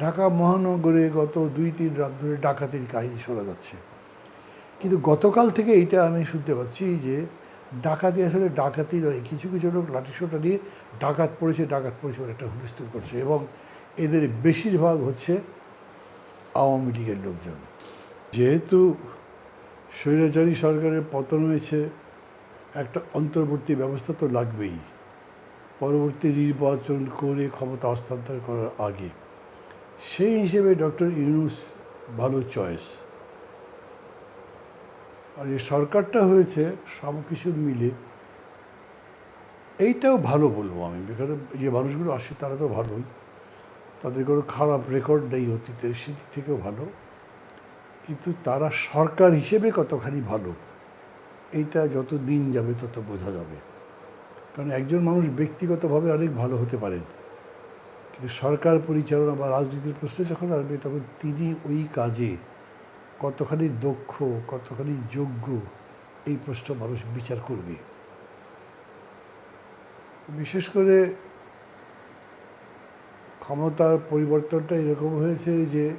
ঢাকা মহানগরে গত দুই, তিন রাত ধরে ডাকাতির কাহিনী শোনা যাচ্ছে। কিন্তু গতকাল থেকে এইটা আমি শুনতে পাচ্ছি যে ডাকাতি আসলে ডাকাতি নয়, কিছু কিছু লোক লাঠিসোটা নিয়ে ডাকাত পড়েছে ডাকাত পড়েছে একটা হুলস্থুল করছে এবং এদের বেশিরভাগ হচ্ছে আওয়ামী লীগের লোকজন। যেহেতু স্বৈরাচারী সরকারের পতন হয়েছে, একটা অন্তর্বর্তী ব্যবস্থা তো লাগবেই। পরবর্তী নির্বাচন করে ক্ষমতা হস্তান্তর করার আগে। সেই হিসেবে ডক্টর ইউনুস ভালো চয়েস আর যে সরকারটা হয়েছে, সব কিছু মিলে এইটাও ভালো বলব আমি। এখানে যে মানুষগুলো আসে, তারা তো ভালোই। তাদের কোনো খারাপ রেকর্ড নেই অতীতের সেদিক থেকেও ভালো। কিন্তু তারা সরকার হিসেবে কতখানি ভালো, এইটা যত দিন যাবে তত বোঝা যাবে। কারণ একজন মানুষ ব্যক্তিগতভাবে অনেক ভালো হতে পারেন। সরকার পরিচালনা বা রাজনীতির প্রশ্নে যখন আসবে, তখন তিনি ওই কাজে কতখানি দক্ষ, কতখানি যোগ্য, এই প্রশ্ন মানুষ বিচার করবে। বিশেষ করে ক্ষমতার পরিবর্তনটা এরকম হয়েছে যে,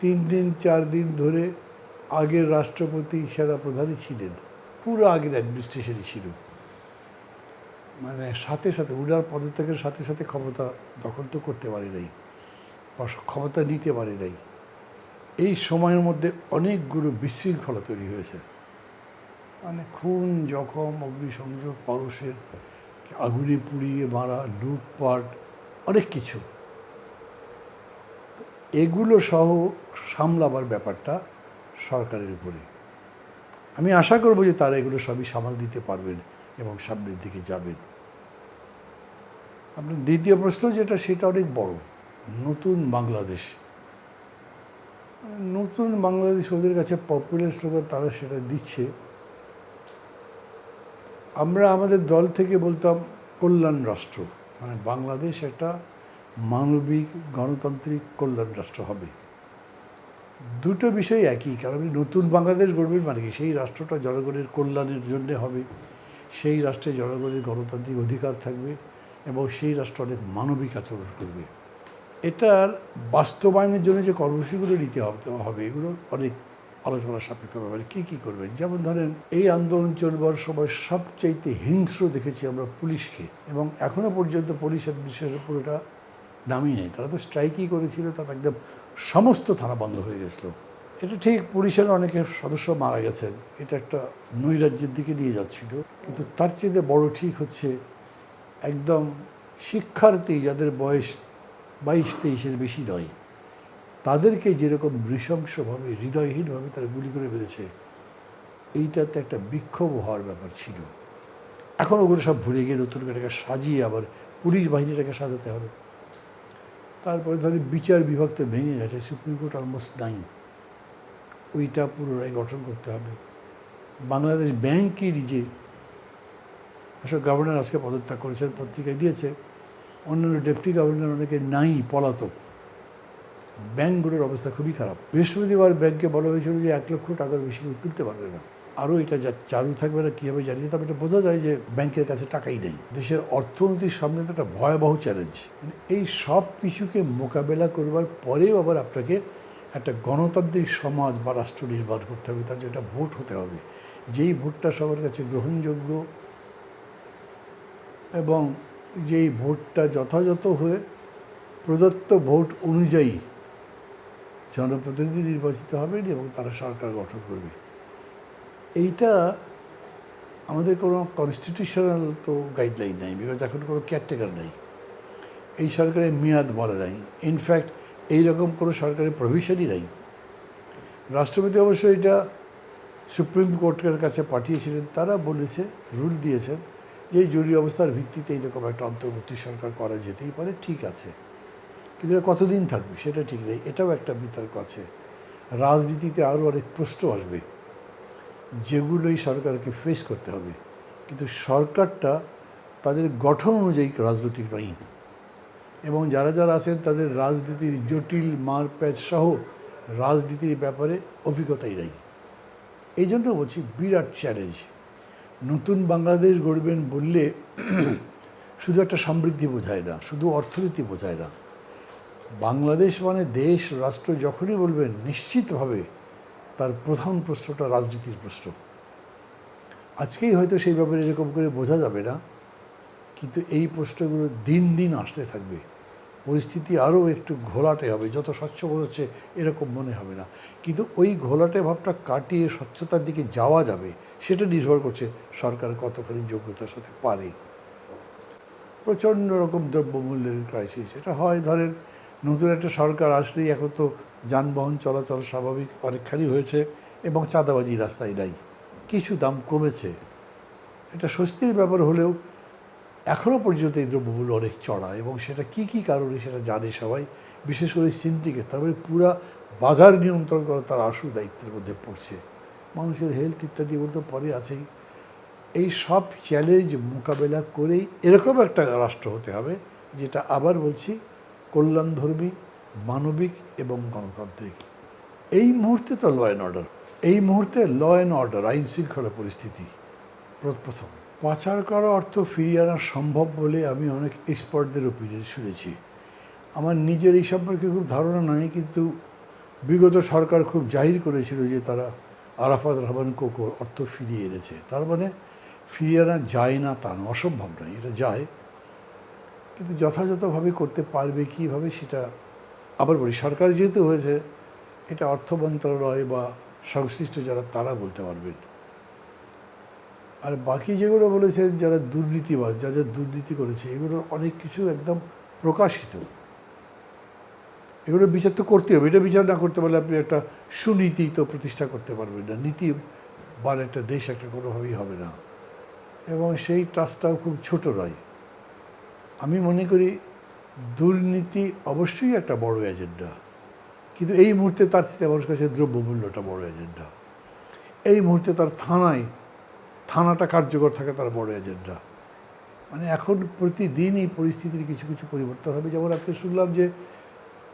তিন দিন, চার দিন ধরে আগের রাষ্ট্রপতি সেনা প্রধানই ছিলেন। পুরো আগের অ্যাডমিনিস্ট্রেশনই ছিল। মানে সাথে সাথে, উনার পদত্যাগের সাথে সাথে ক্ষমতা দখল তো করতে পারে নাই ক্ষমতা নিতে পারে নাই। এই সময়ের মধ্যে অনেকগুলো বিশৃঙ্খলা তৈরি হয়েছে। মানে খুন, জখম, অগ্নিসংযোগ, পরশের, আগুনে পুড়িয়ে মারা, লুটপাট, অনেক কিছু। এগুলো সহ সামলাবার ব্যাপারটা সরকারের উপরে। আমি আশা করব যে তারা এগুলো সবই সামাল দিতে পারবেন এবং সামনের দিকে যাবেন। আপনার দ্বিতীয় প্রশ্ন যেটা, সেটা অনেক বড়। নতুন বাংলাদেশ। নতুন বাংলাদেশ ওদের কাছে পপুলার স্লোগান তারা সেটা দিচ্ছে। আমরা আমাদের দল থেকে বলতাম, কল্যাণ রাষ্ট্র। মানে বাংলাদেশ একটা মানবিক, গণতান্ত্রিক কল্যাণ রাষ্ট্র হবে। দুটো বিষয় একই, কারণ নতুন বাংলাদেশ গড়বেন মানে কি? সেই রাষ্ট্রটা জনগণের কল্যাণের জন্যে হবে। সেই রাষ্ট্রে জনগণের গণতান্ত্রিক অধিকার থাকবে। এবং সেই রাষ্ট্র অনেক মানবিক আচরণ করবে। এটার বাস্তবায়নের জন্য যে কর্মসূচিগুলো নিতে হবে এগুলো অনেক আলোচনা সাপেক্ষ ব্যাপারে কী কী করবেন? যেমন ধরেন, এই আন্দোলন চলবার সময় সবচাইতে হিংস্র দেখেছি আমরা পুলিশকে এবং এখনও পর্যন্ত পুলিশ অ্যাডমিনিস্ট্রেশন পুরোটা নামই নেই। তারা তো স্ট্রাইকই করেছিল, তারা একদম সমস্ত থানা বন্ধ হয়ে গেছিল। এটা ঠিক পুলিশের অনেকের সদস্য মারা গেছেন, এটা একটা নৈরাজ্যের দিকে নিয়ে যাচ্ছিল, কিন্তু তার চেয়ে বড় ঠিক হচ্ছে একদম শিক্ষার্থী যাদের বয়স বাইশ, তেইশের বেশি নয়, তাদেরকে যেরকম নৃশংসভাবে, হৃদয়হীনভাবে তারা গুলি করে বেঁধেছে এইটাতে একটা বিক্ষোভ হওয়ার ব্যাপার ছিল। এখন ওগুলো সব ভুলে গিয়ে নতুন করে সাজিয়ে আবার পুলিশ বাহিনীটাকে সাজাতে হবে। তারপরে ধরেন বিচার বিভাগ তো ভেঙে গেছে, সুপ্রিম কোর্ট অলমোস্ট নাই ওইটা পুনরায় গঠন করতে হবে। বাংলাদেশ ব্যাংকেরই যে অশোক গভর্নর আজকে পদত্যাগ করেছেন, পত্রিকায় দিয়েছে। অন্যান্য ডেপুটি গভর্নর অনেকে নাই, পলাতক। ব্যাংকগুলোর অবস্থা খুবই খারাপ। বৃহস্পতিবার ব্যাংকে বলা হয়েছিল যে এক লক্ষ টাকার বেশি কেউ তুলতে পারবে না। আরও এটা যা চালু থাকবে না, কীভাবে জানি তবে এটা বোঝা যায় যে ব্যাংকের কাছে টাকাই নেই। দেশের অর্থনীতির সামনে তো একটা ভয়াবহ চ্যালেঞ্জ মানে এই সব কিছুকে মোকাবেলা করবার পরেও আবার আপনাকে একটা গণতান্ত্রিক সমাজ বা রাষ্ট্র নির্মাণ করতে হবে, তার জন্য একটা ভোট হতে হবে। যেই ভোটটা সবার কাছে গ্রহণযোগ্য এবং যেই ভোটটা যথাযথ হয়ে প্রদত্ত ভোট অনুযায়ী জনপ্রতিনিধি নির্বাচিত হবেন এবং তারা সরকার গঠন করবে। এইটা আমাদের কোনো কনস্টিটিউশনাল তো গাইডলাইন নাই বিকজ এখন কোনো কেয়ারটেকার নাই। এই সরকারের মেয়াদ বলা নাই। ইনফ্যাক্ট এইরকম কোনো সরকারের প্রভিশনই নাই। রাষ্ট্রপতি অবশ্য এটা সুপ্রিম কোর্টের কাছে পাঠিয়েছিলেন, তারা বলেছে রুল দিয়েছেন যে জরুরি অবস্থার ভিত্তিতে এইরকম একটা অন্তর্বর্তী সরকার করা যেতেই পারে, ঠিক আছে। কিন্তু এটা কতদিন থাকবে সেটা ঠিক নেই, এটাও একটা বিতর্ক আছে। রাজনীতিতে আরও অনেক প্রশ্ন আসবে, যেগুলোই সরকারকে ফেস করতে হবে। কিন্তু সরকারটা তাদের গঠন অনুযায়ী রাজনৈতিক নয়। এবং যারা যারা আছেন তাদের রাজনীতির জটিল মারপ্যাচ সহ রাজনীতির ব্যাপারে অভিজ্ঞতাই নেই। এই জন্য বলছি বিরাট চ্যালেঞ্জ নতুন বাংলাদেশ গড়বেন বললে শুধু একটা সমৃদ্ধি বোঝায় না, শুধু অর্থনীতি বোঝায় না। বাংলাদেশ মানে দেশ, রাষ্ট্র যখনই বলবেন, নিশ্চিতভাবে তার প্রধান প্রশ্নটা রাজনীতির প্রশ্ন। আজকেই হয়তো সেই ব্যাপারে এরকম করে বোঝা যাবে না, কিন্তু এই প্রশ্নগুলো দিন দিন আসতে থাকবে। পরিস্থিতি আরও একটু ঘোলাটে হবে। যত স্বচ্ছ হচ্ছে, এরকম মনে হবে না। কিন্তু ওই ঘোলাটে ভাবটা কাটিয়ে স্বচ্ছতার দিকে যাওয়া যাবে, সেটা নির্ভর করছে সরকার কতখানি যোগ্যতার সাথে পারে। প্রচণ্ড রকম দ্রব্যমূল্যের ক্রাইসিস এটা হয়, ধরেন, নতুন একটা সরকার আসলেই এখন তো যানবাহন চলাচল স্বাভাবিক, অনেকখানি হয়েছে এবং চাঁদাবাজি রাস্তায় নাই। কিছু দাম কমেছে। এটা স্বস্তির ব্যাপার হলেও এখনও পর্যন্ত এই দ্রব্যমূল্য অনেক চড়া এবং সেটা কি কি কারণে সেটা জানে সবাই, বিশেষ করে সিন্ডিকেট তারপরে পুরা বাজার নিয়ন্ত্রণ করা তার আশু দায়িত্বের মধ্যে পড়ছে। মানুষের হেলথ ইত্যাদি তো পরে আছেই। এই সব চ্যালেঞ্জ মোকাবেলা করেই এরকম একটা রাষ্ট্র হতে হবে, যেটা আবার বলছি কল্যাণধর্মী, মানবিক এবং গণতান্ত্রিক। এই মুহূর্তে তো ল অ্যান্ড অর্ডার এই মুহূর্তে ল অ্যান্ড অর্ডার আইন শৃঙ্খলা পরিস্থিতি প্র- প্রথম। পাচার করা অর্থ ফিরিয়ে আনা সম্ভব বলে আমি অনেক এক্সপার্টদের ওপিনিয়ন শুনেছি। আমার নিজের এই সম্পর্কে খুব ধারণা নাই কিন্তু বিগত সরকার খুব জাহির করেছিল যে তারা আরাফাত রহমান কোকো অর্থ ফিরিয়ে এনেছে। তার মানে ফিরিয়ে আনা যায় না তা না অসম্ভব নয়, এটা যায়। কিন্তু যথাযথভাবে করতে পারবে কীভাবে সেটা আবার বলি, সরকার যেহেতু হয়েছে, এটা অর্থ মন্ত্রণালয় বা সংশ্লিষ্ট যারা তারা বলতে পারবেন। আর বাকি যেগুলো বলেছেন, যারা দুর্নীতিবাজ যা যা দুর্নীতি করেছে, এগুলো অনেক কিছু একদম প্রকাশিত। এগুলো বিচার তো করতে হবে। এটা বিচার না করতে পারলে আপনি একটা সুনীতি তো প্রতিষ্ঠা করতে পারবেন না। নীতি বান একটা দেশ একটা কোনোভাবেই হবে না। এবং সেই ট্রাস্টটাও খুব ছোট নয়। আমি মনে করি দুর্নীতি অবশ্যই একটা বড় এজেন্ডা। কিন্তু এই মুহূর্তে তার থেকে আমার কাছে দ্রব্যমূল্যটা বড় এজেন্ডা। এই মুহূর্তে তার থানায় থানাটা কার্যকর থাকে, তার বড় এজেন্ডা মানে এখন প্রতিদিনই পরিস্থিতির কিছু কিছু পরিবর্তন হবে। যেমন আজকে শুনলাম যে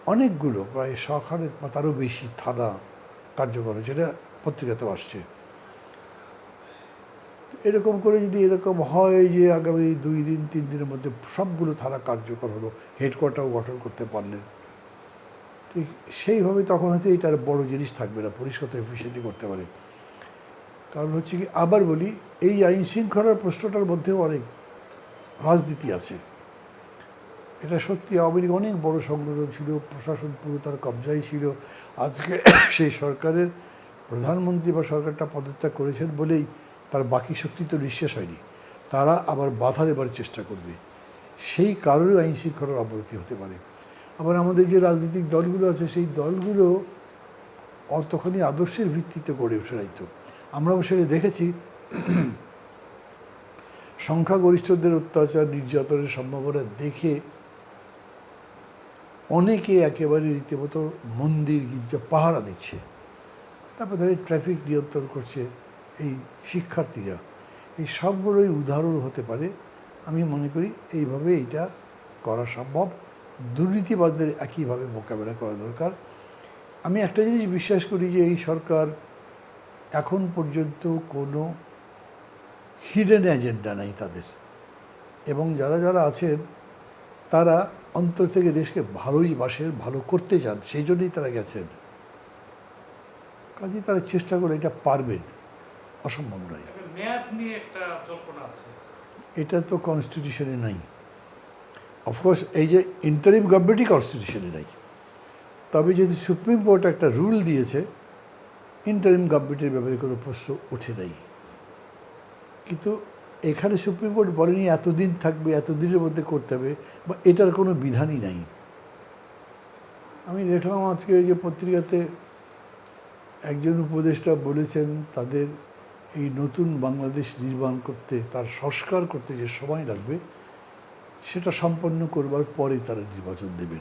অনেকগুলো, প্রায় শখানেক বা তারও বেশি থানা কার্যকর হয়েছে। এটা পত্রিকাতেও আসছে। এরকম করে যদি এরকম হয় যে আগামী দুই দিন, তিন দিনের মধ্যে সবগুলো থানা কার্যকর হলো হেডকোয়ার্টার গঠন করতে পারলেন। ঠিক সেইভাবে তখন হয়তো এটা আর বড় জিনিস থাকবে না, পরিষ্কার এফিসিয়েন্টলি করতে পারে। কারণ হচ্ছে কি, আবার বলি, এই আইন শৃঙ্খলার প্রশ্নটার মধ্যেও অনেক রাজনীতি আছে। এটা সত্যি আওয়ামী লীগ অনেক বড় সংগঠন ছিল, প্রশাসন পুরো তার কবজায় ছিল। আজকে সেই সরকারের প্রধানমন্ত্রী বা সরকারটা পদত্যাগ করেছেন বলেই তার বাকি শক্তি তো নিঃশেষ হয়নি। তারা আবার বাধা দেবার চেষ্টা করবে। সেই কারণে আইন শৃঙ্খলার অবনতি হতে পারে। আবার আমাদের যে রাজনৈতিক দলগুলো আছে, সেই দলগুলো অতখানি আদর্শের ভিত্তিতে গড়ে ওঠে নাই তো। আমরা সেটা দেখেছি। সংখ্যাগরিষ্ঠদের অত্যাচার, নির্যাতনের সম্ভাবনা দেখে অনেকে একেবারে রীতিমতো মন্দির, গির্জা, পাহারা দিচ্ছে। তারপর ধরে ট্রাফিক নিয়ন্ত্রণ করছে এই শিক্ষার্থীরা। এই সবগুলোই উদাহরণ হতে পারে। আমি মনে করি এইভাবে এটা করা সম্ভব। দুর্নীতিবাদদের একইভাবে মোকাবেলা করা দরকার। আমি একটা জিনিস বিশ্বাস করি যে এই সরকার এখন পর্যন্ত কোনো হিডেন এজেন্ডা নাই তাদের। এবং যারা যারা আছেন তারা অন্তর থেকে দেশকে ভালোই বাসেন ভালো করতে চান সেই জন্যই তারা গেছেন। কাজে তারা চেষ্টা করে এটা পারবেন অসম্ভব নয়। এটা তো কনস্টিটিউশনে নাই। অফকোর্স এই যে ইন্টারিম গভর্নমেন্টই কনস্টিটিউশনে নাই। তবে যদি সুপ্রিম কোর্ট একটা রুল দিয়েছে ইন্টারিম গভর্নমেন্টের ব্যাপারে কোনো প্রশ্ন ওঠে নাই। কিন্তু এখানে সুপ্রিম কোর্ট বলেনি এতদিন থাকবে, এতদিনের মধ্যে করতে হবে, বা এটার কোনো বিধানই নাই। আমি দেখলাম আজকে ওই যে পত্রিকাতে একজন উপদেষ্টা বলেছেন, তাদের এই নতুন বাংলাদেশ নির্মাণ করতে, তার সংস্কার করতে যে সময় লাগবে, সেটা সম্পন্ন করবার পরে তারা নির্বাচন দেবেন।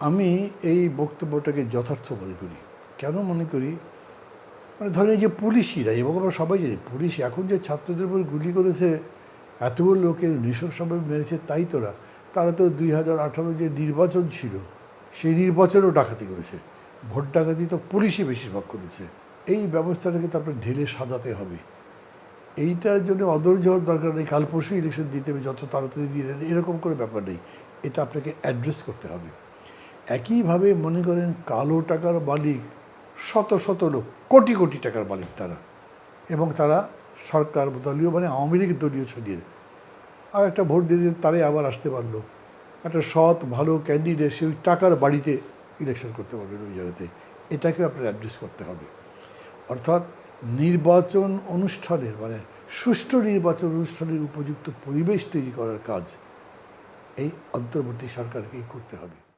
আমি এই বক্তব্যটাকে যথার্থ মনে করি। কেন মনে করি? মানে ধরেন এই যে পুলিশিরা, এবং আমরা সবাই জানি পুলিশ এখন যে ছাত্রদের উপর গুলি করেছে, এতগুলো লোকের নৃশংসভাবে মেরেছে তাই তোরা তারা তো দুই হাজার আঠারো যে নির্বাচন ছিল, সেই নির্বাচনও ডাকাতি করেছে। ভোট ডাকাতি তো পুলিশই বেশিরভাগ করেছে। এই ব্যবস্থাটাকে তো আপনার ঢেলে সাজাতে হবে। এইটার জন্য অধৈর্য হওয়ার দরকার নেই। কাল পরশু ইলেকশন দিতে হবে, যত তাড়াতাড়ি দিয়ে দেন, এরকম করে ব্যাপার নেই। এটা আপনাকে অ্যাড্রেস করতে হবে। একইভাবে মনে করেন কালো টাকার মালিক শত শত লোক, কোটি কোটি টাকার মালিক তারা। এবং তারা সরকার দলীয় মানে আওয়ামী লীগ দলীয় ছড়িয়ে আর একটা ভোট দিয়ে দিয়ে তারাই আবার আসতে পারল। একটা সৎ, ভালো ক্যান্ডিডেট সে ওই টাকার বাড়িতে ইলেকশন করতে পারবেন ওই জায়গাতে। এটাকে আপনার অ্যাড্রেস করতে হবে। অর্থাৎ নির্বাচন অনুষ্ঠানের মানে সুষ্ঠু নির্বাচন অনুষ্ঠানের উপযুক্ত পরিবেশ তৈরি করার কাজ এই অন্তর্বর্তী সরকারকেই করতে হবে।